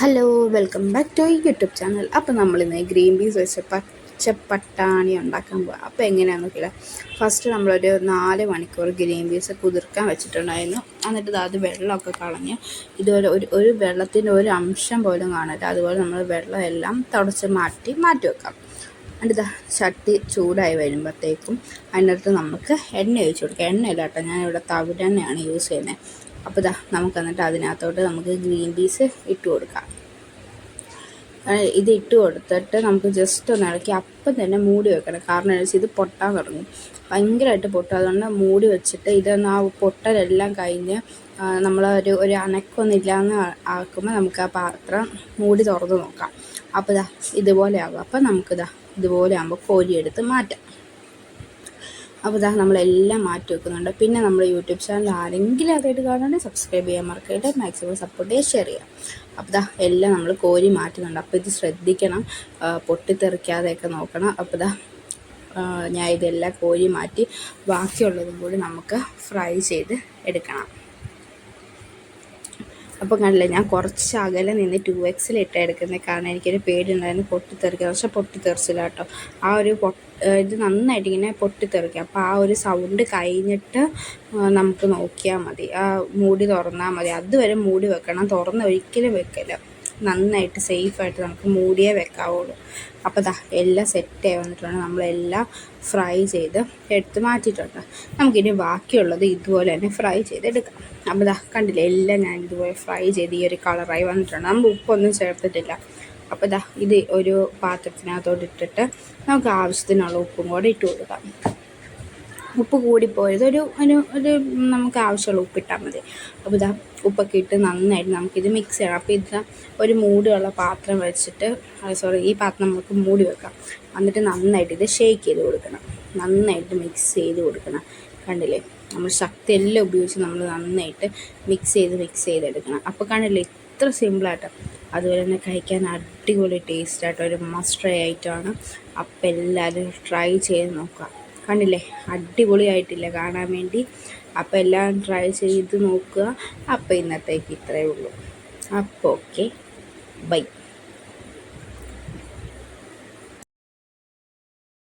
Hello welcome back to YouTube channel അപ്പോൾ നമ്മളിന്ന് green peas വെച്ച പച്ച പട്ടാണി ഉണ്ടാക്കാൻ പോകാം അപ്പോൾ എങ്ങനെയാണെന്ന് നോക്കിയില്ല ഫസ്റ്റ് നമ്മളൊരു നാല് മണിക്കൂർ ഗ്രീൻ പീസ് കുതിർക്കാൻ വെച്ചിട്ടുണ്ടായിരുന്നു. എന്നിട്ട് അത് വെള്ളമൊക്കെ കളഞ്ഞ് ഇതുപോലെ ഒരു ഒരു വെള്ളത്തിന്റെ ഒരു അംശം പോലും കാണില്ല അതുപോലെ നമ്മൾ വെള്ളം എല്ലാം തുടച്ച് മാറ്റി മാറ്റി വെക്കാം. എന്നിട്ട് ചട്ടി ചൂടായി വരുമ്പോഴത്തേക്കും അതിനകത്ത് നമുക്ക് എണ്ണ ഒഴിച്ച് കൊടുക്കാം. എണ്ണയില്ല കേട്ടോ ഞാനിവിടെ തവിടെണ്ണയാണ് യൂസ് ചെയ്യുന്നത് അപ്പോൾ ഇതാ നമുക്ക് എന്നിട്ട് അതിനകത്തോട്ട് നമുക്ക് ഗ്രീൻ പീസ് ഇട്ട് കൊടുക്കാം. ഇത് ഇട്ട് കൊടുത്തിട്ട് നമുക്ക് ജസ്റ്റ് ഒന്ന് ഇളക്കി അപ്പം തന്നെ മൂടി വെക്കണം. കാരണം എന്ന് വെച്ചാൽ ഇത് പൊട്ടാൻ തുടങ്ങും. ഭയങ്കരമായിട്ട് പൊട്ടും. അതുകൊണ്ട് മൂടി വെച്ചിട്ട് ഇതൊന്ന് ആ പൊട്ടലെല്ലാം കഴിഞ്ഞ് നമ്മൾ ഒരു ഒരു അനക്കൊന്നും ഇല്ലാന്ന് ആക്കുമ്പോൾ നമുക്ക് ആ പാത്രം മൂടി തുറന്ന് നോക്കാം. അപ്പോൾ ഇതാ ഇതുപോലെ ആകും അപ്പം നമുക്കിതാ ഇതുപോലെ ആകുമ്പോൾ കോരിയെടുത്ത് മാറ്റാം. അപ്പോൾ ഇതാ നമ്മളെല്ലാം മാറ്റി വെക്കുന്നുണ്ട്. പിന്നെ നമ്മുടെ യൂട്യൂബ് ചാനൽ ആരെങ്കിലും അതായിട്ട് കാണാണ്ട് സബ്സ്ക്രൈബ് ചെയ്യാൻ മറക്കരുത്. മാക്സിമം സപ്പോർട്ട് ചെയ്യുക ഷെയർ ചെയ്യാം. അപ്പോൾ ഇതാ എല്ലാം നമ്മൾ കോരി മാറ്റുന്നുണ്ട്. അപ്പോൾ ഇത് ശ്രദ്ധിക്കണം. പൊട്ടിത്തെറിക്കാതെയൊക്കെ നോക്കണം. അപ്പോൾ ഇതാ ഞാൻ ഇതെല്ലാം കോരി മാറ്റി ബാക്കിയുള്ളതും കൂടി നമുക്ക് ഫ്രൈ ചെയ്ത് എടുക്കണം. അപ്പോൾ കണ്ടില്ലേ ഞാൻ കുറച്ച് അകലെ നിന്ന് ടു എക്സിലിട്ട് എടുക്കുന്നത് കാരണം എനിക്കൊരു പേടിയുണ്ടായിരുന്നു പൊട്ടിത്തെറിക്കുക പക്ഷെ പൊട്ടിത്തെറിച്ചില്ല കേട്ടോ. ആ ഒരു ഇത് നന്നായിട്ട് ഇങ്ങനെ പൊട്ടിത്തെറിക്കുക അപ്പോൾ ആ ഒരു സൗണ്ട് കഴിഞ്ഞിട്ട് നമുക്ക് നോക്കിയാൽ മതി. ആ മൂടി തുറന്നാൽ മതി. അതുവരെ മൂടി വെക്കണം. തുറന്ന് ഒരിക്കലും വെക്കില്ല. നന്നായിട്ട് സേഫായിട്ട് നമുക്ക് മൂടിയേ വെക്കാവുള്ളൂ. അപ്പോൾ ദാ എല്ലാം സെറ്റായി വന്നിട്ടുണ്ട്. നമ്മളെല്ലാം ഫ്രൈ ചെയ്ത് എടുത്ത് മാറ്റിയിട്ടുണ്ട്. നമുക്കിനി ബാക്കിയുള്ളത് ഇതുപോലെ തന്നെ ഫ്രൈ ചെയ്തെടുക്കാം. അപ്പോൾ ദാ കണ്ടില്ലേ എല്ലാം ഞാൻ ഇതുപോലെ ഫ്രൈ ചെയ്ത് ഈ ഒരു കളറായി വന്നിട്ടുണ്ട്. നമ്മൾ ഉപ്പൊന്നും ചേർത്തിട്ടില്ല. അപ്പോൾ ദാ ഇത് ഒരു പാത്രത്തിനകത്തോട്ട് ഇട്ടിട്ട് നമുക്ക് ആവശ്യത്തിനുള്ള ഉപ്പും കൂടെ ഇട്ട് കൊടുക്കാം. ഉപ്പ് കൂടിപ്പോയത് ഒരു ഒരു ഒരു നമുക്ക് ആവശ്യമുള്ള ഉപ്പിട്ടാൽ മതി. അപ്പോൾ ഇതാ ഉപ്പൊക്കെ ഇട്ട് നന്നായിട്ട് നമുക്കിത് മിക്സ് ചെയ്യണം. അപ്പോൾ ഇത് ഒരു മൂടിയുള്ള പാത്രം വെച്ചിട്ട് സോറി ഈ പാത്രം നമുക്ക് മൂടി വെക്കാം. എന്നിട്ട് നന്നായിട്ട് ഇത് ഷേക്ക് ചെയ്ത് കൊടുക്കണം. നന്നായിട്ട് മിക്സ് ചെയ്ത് കൊടുക്കണം. കണ്ടില്ലേ? നമ്മൾ ശക്തി എല്ലാം ഉപയോഗിച്ച് നമ്മൾ നന്നായിട്ട് മിക്സ് ചെയ്ത് മിക്സ് ചെയ്തെടുക്കണം അപ്പോൾ കണ്ടില്ലേ? ഇത്ര സിമ്പിളായിട്ട് അതുപോലെ തന്നെ കഴിക്കാൻ അടിപൊളി ടേസ്റ്റ് ആയിട്ട് ഒരു മസ്റ്റ് ട്രൈ ആയിട്ടാണ് അപ്പോൾ എല്ലാവരും ട്രൈ ചെയ്ത് നോക്കുക. കണ്ടില്ലേ? അടിപൊളിയായിട്ടില്ല കാണാൻ വേണ്ടി. അപ്പോൾ എല്ലാം ട്രൈ ചെയ്ത് നോക്കുക. അപ്പോൾ ഇന്നത്തേക്ക് ഇത്രയേ ഉള്ളൂ. അപ്പോൾ ഓക്കെ ബൈ